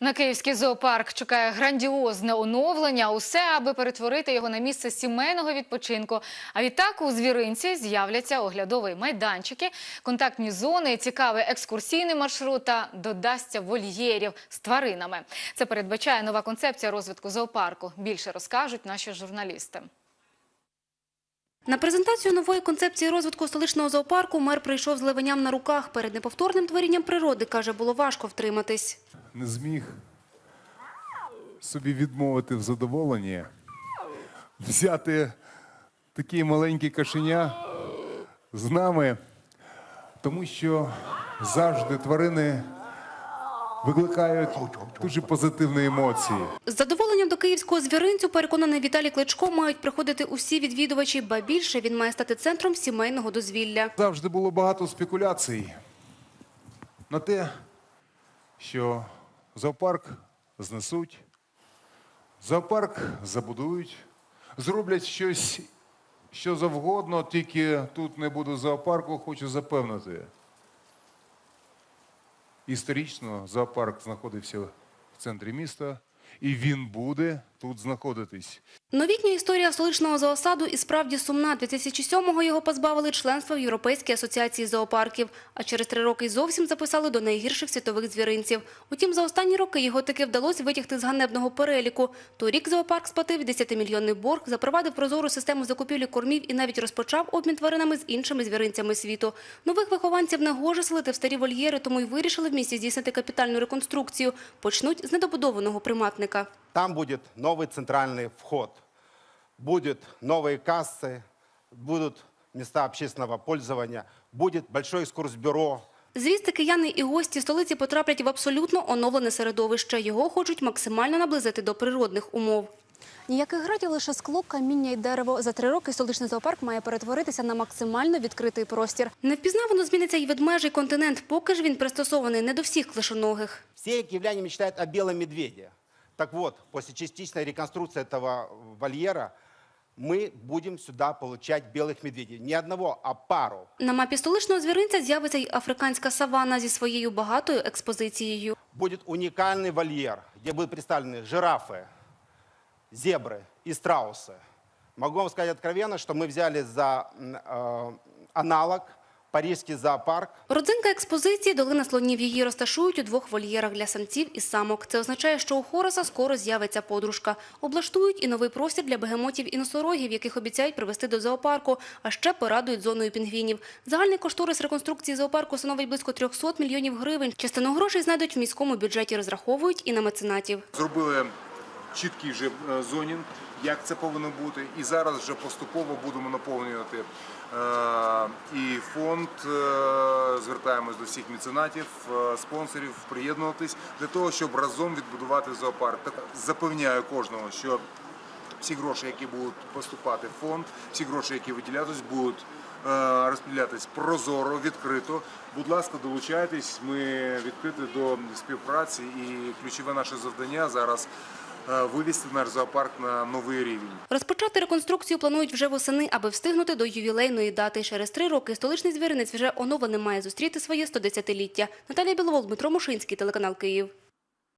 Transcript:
На київський зоопарк чекає грандіозне оновлення. Усе, аби перетворити його на місце сімейного відпочинку. А відтак у звіринці з'являться оглядові майданчики, контактні зони, цікавий екскурсійний маршрут та додасться вольєрів з тваринами. Це передбачає нова концепція розвитку зоопарку. Більше розкажуть наші журналісти. На презентацію нової концепції розвитку столичного зоопарку мер прийшов з ливеням на руках. Перед неповторним творінням природи, каже, було важко втриматись. не зміг собі відмовити в задоволенні, взяти такі маленькі кошеня з нами, тому що завжди тварини викликають дуже позитивні емоції. З задоволенням до київського звіринцю, переконаний Віталій Кличко, мають приходити усі відвідувачі, ба більше він має стати центром сімейного дозвілля. Завжди було багато спекуляцій на те, що зоопарк знесуть, зоопарк забудують, зроблять щось, що завгодно, тільки тут не буде зоопарку, хочу запевнити. Історично зоопарк знаходився в центрі міста, і він буде тут знаходитись. Новітня історія столичного зоосаду і справді сумна. 2007-го його позбавили членства в Європейській асоціації зоопарків, а через три роки й зовсім записали до найгірших світових звіринців. Утім, за останні роки його таки вдалося витягти з ганебного переліку. Торік зоопарк сплатив 10-мільйонний борг, запровадив прозору систему закупівлі кормів і навіть розпочав обмін тваринами з іншими звіринцями світу. Нових вихованців не гоже селити в старі вольєри, тому й вирішили в місті здійснити капітальну реконструкцію. Почнуть з недобудованого приматника. Там будет новый центральный вход, будут новые кассы, будут места общественного пользования, будет большое экскурсбюро. Звісти кияни і гості столиці потраплять в абсолютно оновлене середовище. Його хочуть максимально наблизити до природних умов. Ніяких градів, лише скло, каміння і дерево. За три роки столичний зоопарк має перетворитися на максимально відкритий простір. Невпізнавано зміниться й ведмежий континент, поки ж він пристосований не до всіх клишоногих. Все киевляне мечтают о белом медведе. Так вот, после частичной реконструкции этого вольера мы будем сюда получать белых медведей. Не одного, а пару. На мапі столичного звіринця з'явиться й африканська савана зі своєю багатою експозицією. Будет уникальный вольер, где будут представлены жирафы, зебры и страусы. Могу вам сказать откровенно, что мы взяли за м, э, аналог парижский зоопарк, Родзинка експозиції долина слонів її розташують у двох вольєрах для самців і самок. Це означає, що у Хороса скоро з'явиться подружка. Облаштують і новий простір для бегемотів і носорогів, яких обіцяють привезти до зоопарку, а ще порадують зоною пінгвінів. Загальний кошторис реконструкції зоопарку становить близько 300 мільйонів гривень. Частину грошей знайдуть в міському бюджеті, розраховують і на меценатів. Зробили чіткий вже е, зонінг, як це повинно бути. І зараз вже поступово будемо наповнювати е, і фонд. е, Звертаємось до всіх меценатів, спонсорів, приєднуватись для того, щоб разом відбудувати зоопарк. Так запевняю кожного, що всі гроші, які будуть поступати в фонд, всі гроші, які виділятись, будуть розподілятись прозоро, відкрито. Будь ласка, долучайтесь. Ми відкриті до співпраці, і ключове наше завдання зараз вивести наш на новий рівень. Розпочати реконструкцію планують вже восени, аби встигнути до ювілейної дати. Через три роки столичний звіринець вже оновлений має зустріти своє 110-ліття. Наталія Біловол, Дмитро Мушинський, телеканал Київ.